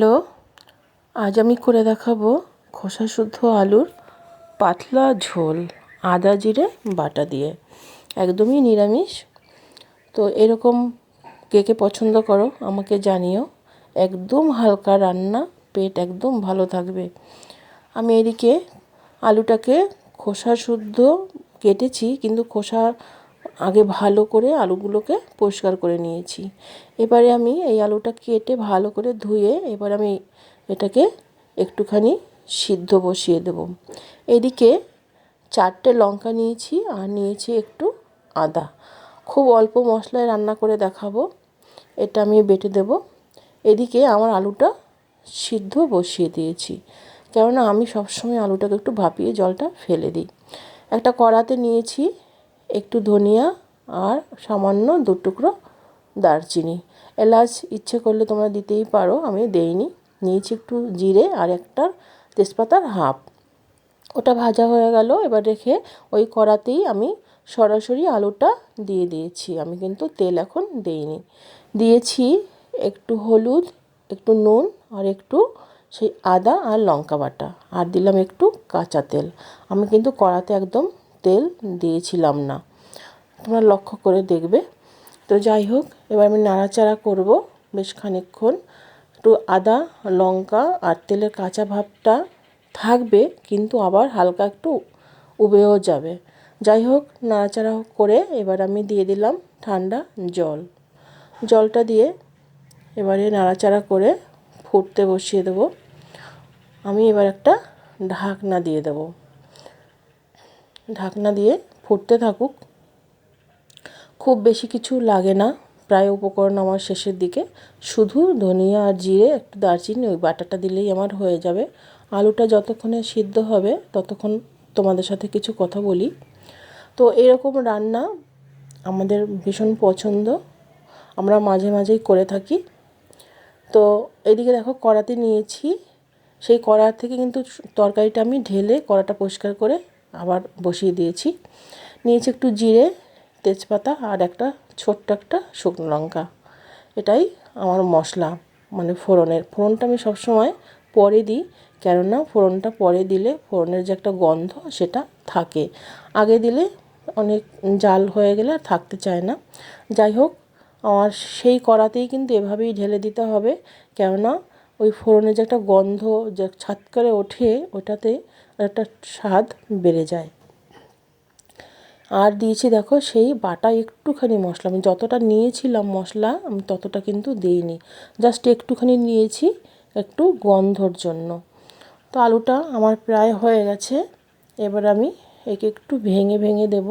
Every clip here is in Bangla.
হ্যালো, আজ আমি করে দেখাবো খোসা শুদ্ধ আলুর পাতলা ঝোল, আদা জিরে, বাটা দিয়ে। একদমই নিরামিষ। তো এরকম কে কে পছন্দ করো, আমাকে জানিও। একদম হালকা রান্না, পেট একদম ভালো থাকবে। আমি এদিকে আলুটাকে খোসা শুদ্ধ কেটেছি, কিন্তু খোসা আগে ভালো করে আলুগুলোকে পরিষ্কার করে নিয়েছি। এবারে আমি এই আলুটা কেটে ভালো করে ধুয়ে এবার আমি এটাকে একটুখানি সিদ্ধ বসিয়ে দেব। এদিকে চারটে লঙ্কা নিয়েছি আর নিয়েছি একটু আদা। খুব অল্প মশলায় রান্না করে দেখাবো। এটা আমি বেটে দেব। এদিকে আমার আলুটা সিদ্ধ বসিয়ে দিয়েছি। কেননা আমি সবসময় আলুটাকে একটু ভাপিয়ে জলটা ফেলে দিই। একটা কড়াতে নিয়েছি একটু ধনিয়া আর সামান্য দু টুকরো দারচিনি। এলাচ ইচ্ছে করলে তোমরা দিতেই পারো, আমি দেইনি। নিয়েছি একটু জিরে আর একটা তেজপাতার হাফ। ওটা ভাজা হয়ে গেল, এবার রেখে ওই কড়াতেই আমি সরাসরি আলুটা দিয়ে দিয়েছি। আমি কিন্তু তেল এখন দেইনি। দিয়েছি একটু হলুদ, একটু নুন আর একটু সেই আদা আর লঙ্কা বাটা। আর দিলাম একটু কাঁচা তেল। আমি কিন্তু কড়াতে একদম তেল দিয়েছিলাম না। তোমরা লক্ষ্য করে দেখবে। তো যাই হোক, এবার আমি নাড়াচাড়া করব বেশ খানিকক্ষণ। একটু আদা, লঙ্কা আর তেলের কাঁচা ভাবটা থাকবে, কিন্তু আবার হালকা একটু উবেও যাবে। যাই হোক, নাড়াচাড়া করে এবার আমি দিয়ে দিলাম ঠান্ডা জল। জলটা দিয়ে এবারে নাড়াচাড়া করে ফুটতে বসিয়ে দেবো। আমি এবার একটা ঢাকনা দিয়ে দেব। ঢাকনা দিয়ে ফুটতে থাকুক। খুব বেশি কিছু লাগে না। প্রায় উপকরণ আমার শেষের দিকে। শুধু ধনিয়া আর জিরে, একটু দারচিনি, ওই বাটাটা দিলেই আমার হয়ে যাবে। আলুটা যতক্ষণে সিদ্ধ হবে, ততক্ষণ তোমাদের সাথে কিছু কথা বলি। তো এরকম রান্না আমাদের ভীষণ পছন্দ। আমরা মাঝে মাঝেই করে থাকি। তো এদিকে দেখো, কড়াতে নিয়েছি। সেই কড়ার থেকে কিন্তু তরকারিটা আমি ঢেলে কড়াটা পরিষ্কার করে আবার বসিয়ে দিয়েছি। নিয়েছি একটু জিরে, তেজপাতা আর একটা ছোট্ট একটা শুকনো লঙ্কা। এটাই আমার মশলা মানে ফোড়নের। ফোড়নটা আমি সবসময় পরে দিই, কেননা ফোড়নটা পরে দিলে ফোড়নের যে একটা গন্ধ সেটা থাকে। আগে দিলে অনেক জাল হয়ে গেলে আর থাকতে চায় না। যাই হোক, আমার সেই কড়াতেই কিন্তু এভাবেই ঢেলে দিতে হবে, কেননা ওই ফোড়নের যে একটা গন্ধ যে ছাত করে ওঠে, ওটাতে একটা স্বাদ বেড়ে যায়। আর দিয়েছি দেখো সেই বাটা একটুখানি মশলা। আমি যতটা নিয়েছিলাম মশলা, আমি ততটা কিন্তু দিইনি। জাস্ট একটুখানি নিয়েছি একটু গন্ধর জন্য। তো আলুটা আমার প্রায় হয়ে গেছে। এবার আমি একে একটু ভেঙে ভেঙে দেব।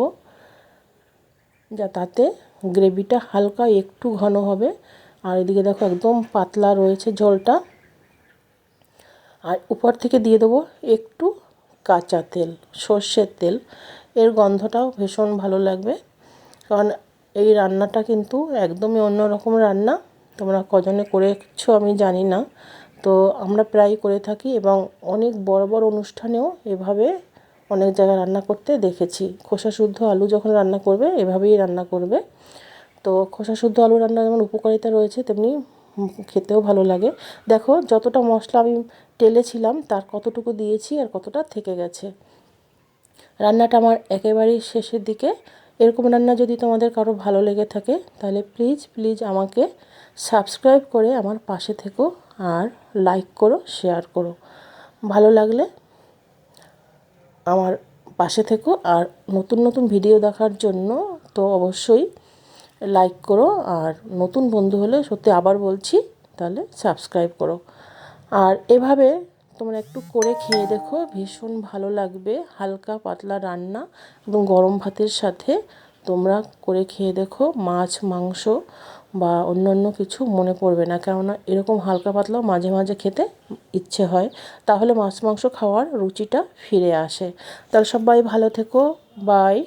যা তাতে গ্রেভিটা হালকা একটু ঘন হবে। আর এদিকে দেখো একদম পাতলা রয়েছে ঝোলটা। আর উপর থেকে দিয়ে দেবো একটু কাঁচা তেল, সর্ষের তেল। এর গন্ধটাও ভীষণ ভালো লাগবে। কারণ এই রান্নাটা কিন্তু একদমই অন্যরকম রান্না। তোমরা কজনে করেছ আমি জানি না। তো আমরা প্রায় করে থাকি এবং অনেক বড় বড় অনুষ্ঠানেও এভাবে অনেক জায়গায় রান্না করতে দেখেছি। খোসা শুদ্ধ আলু যখন রান্না করবে, এভাবেই রান্না করবে। তো খোসা শুদ্ধ আলু রান্না যেমন উপকারিতা রয়েছে, তেমনি খেতেও ভালো লাগে। দেখো, যতটা মশলা আমি টেলেছিলাম, তার কতটুকু দিয়েছি আর কতটা থেকে গেছে। রান্নাটা আমার একেবারেই শেষের দিকে। এরকম রান্না যদি তোমাদের কারও ভালো লেগে থাকে, তাহলে প্লিজ প্লিজ আমাকে সাবস্ক্রাইব করে আমার পাশে থেকো আর লাইক করো শেয়ার করো। ভালো লাগলে আমার পাশে থেকো আর নতুন নতুন ভিডিও দেখার জন্য তো অবশ্যই লাইক করো আর নতুন বন্ধু হলে সত্যি আবার বলছি, তাহলে সাবস্ক্রাইব করো। আর এভাবে তোমরা একটু করে খেয়ে দেখো, ভীষণ ভালো লাগবে, হালকা পাতলা রান্না এবং গরম ভাতের সাথে তোমরা করে খেয়ে দেখো, মাছ, মাংস বা অন্য অন্য কিছু মনে পড়বে না। কেননা এরকম হালকা পাতলাও মাঝে মাঝে খেতে ইচ্ছে হয়, তাহলে মাছ, মাংস খাওয়ার রুচিটা ফিরে আসে। তাহলে সবাই ভালো থেকো বাই